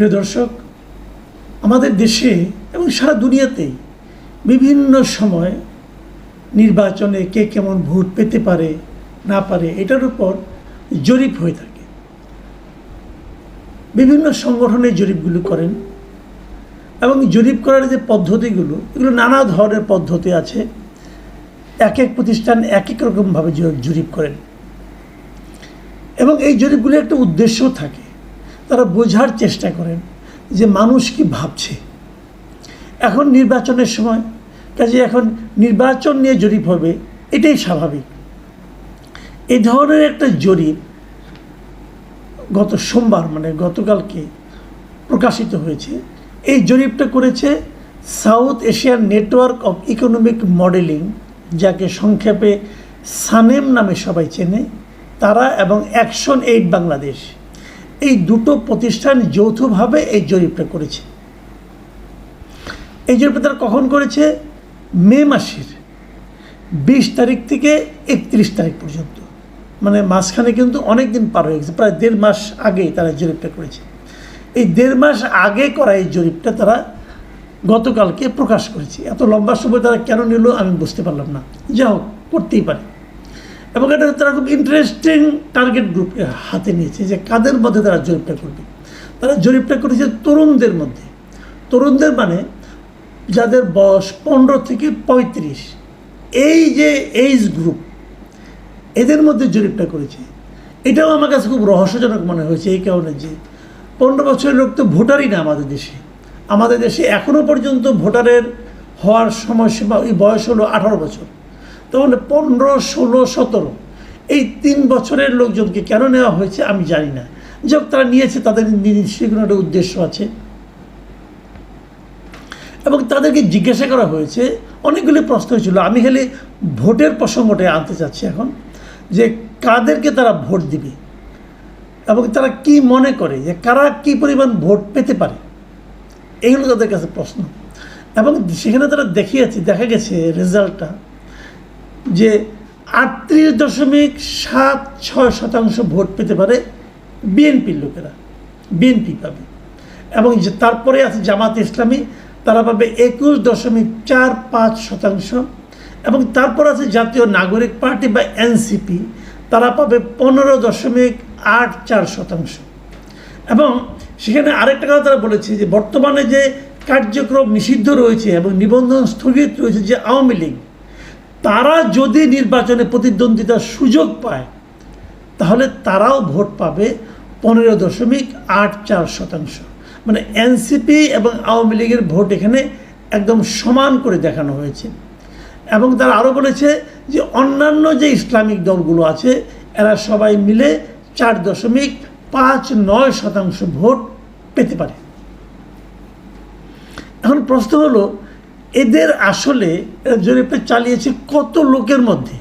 প্রিয় দর্শক, আমাদের দেশে এবং সারা দুনিয়াতেই বিভিন্ন সময় নির্বাচনে কে কেমন ভোট পেতে পারে, না পারে, এটার উপর জরিপ হয়ে থাকে। বিভিন্ন সংগঠনে জরিপগুলো করেন এবং জরিপ করার যে পদ্ধতিগুলো, এগুলো নানা ধরনের পদ্ধতি আছে। এক এক প্রতিষ্ঠান এক এক রকমভাবে জরিপ করেন। এবং এই জরিপগুলোর একটা উদ্দেশ্য থাকে। তারা বোঝার চেষ্টা করেন যে মানুষ কি ভাবছে। এখন নির্বাচনের সময়, কাজে এখন নির্বাচন নিয়ে জরিপ হবে, এটাই স্বাভাবিক। এই ধরনের একটা জরিপ গত সোমবার মানে গতকালকে প্রকাশিত হয়েছে। এই জরিপটা করেছে South Asian network of economic modelling, যাকে সংক্ষেপে সানেম নামে সবাই চেনে। তারা এবং অ্যাকশন এইড বাংলাদেশ। এই দুটো প্রতিষ্ঠান যৌথভাবে এই জরিপটা করেছে। এই জরিপটা তারা কখন করেছে? মে মাসের। বিশ তারিখ থেকে একত্রিশ তারিখ পর্যন্ত। মানে মাঝখানে কিন্তু অনেক দিন পার হয়ে গেছে, প্রায় দেড় মাস আগে তারা জরিপটা করেছে। এই দেড় মাস আগে করা এই জরিপটা তারা গতকালকে প্রকাশ করেছে। এত লম্বা সময় তারা কেন নিল আমি বুঝতে পারলাম না। যা হোক, করতেই পারে। এবং এটা তারা খুব ইন্টারেস্টিং টার্গেট গ্রুপকে হাতে নিয়েছে, যে কাদের মধ্যে তারা জরিপটা করবে। তারা জরিপটা করেছে তরুণদের মধ্যে। তরুণদের মানে যাদের বয়স পনেরো থেকে পঁয়ত্রিশ। এই যে এইজ গ্রুপ এদের মধ্যে জরিপটা করেছে। এটাও আমার কাছে খুব রহস্যজনক মনে হয়েছে এই কারণে যে পনেরো বছরের লোক তো ভোটারই না আমাদের দেশে। আমাদের দেশে এখনও পর্যন্ত ভোটারের হওয়ার সময়সীমা, ওই বয়স হলো আঠারো বছর। তাহলে পনেরো, ষোলো, সতেরো, এই তিন বছরের লোকজনকে কেন নেওয়া হয়েছে আমি জানি না। যাক তারা নিয়েছে, তাদের নিশ্চয়ই কোনো একটা উদ্দেশ্য আছে। এবং তাদেরকে জিজ্ঞাসা করা হয়েছে, অনেকগুলি প্রশ্ন হয়েছিল। আমি খালি ভোটের প্রসঙ্গটা আনতে চাচ্ছি এখন, যে কাদেরকে তারা ভোট দিবে এবং তারা কি মনে করে যে কারা কি পরিমাণ ভোট পেতে পারে? এইগুলো তাদের কাছে প্রশ্ন। এবং সেখানে তারা দেখিয়েছে, দেখা গেছে রেজাল্টটা যে আটত্রিশ দশমিক সাত ছয় শতাংশ ভোট পেতে পারে বিএনপির লোকেরা, বিএনপি পাবে। এবং যে তারপরে আছে জামাত ইসলামী, তারা পাবে একুশ দশমিক চার পাঁচ শতাংশ। এবং তারপর আছে জাতীয় নাগরিক পার্টি বা এনসিপি, তারা পাবে পনেরো দশমিক আট চার শতাংশ। এবং সেখানে আরেকটা কথা তারা বলেছে যে বর্তমানে যে কার্যক্রম নিষিদ্ধ রয়েছে এবং নিবন্ধন স্থগিত রয়েছে যে আওয়ামী লীগ তারা যদি নির্বাচনে প্রতিদ্বন্দ্বিতার সুযোগ পায়, তাহলে তারাও ভোট পাবে পনেরো দশমিক আট চার শতাংশ। মানে এনসিপি এবং আওয়ামী লীগের ভোট এখানে একদম সমান করে দেখানো হয়েছে। এবং তারা আরও বলেছে যে অন্যান্য যে ইসলামিক দলগুলো আছে, এরা সবাই মিলে চার দশমিক পাঁচ নয় শতাংশ ভোট পেতে পারে। এখন প্রশ্ন হলো এদের আসলে জরিপে চালিয়েছে কত লোকের মধ্যে?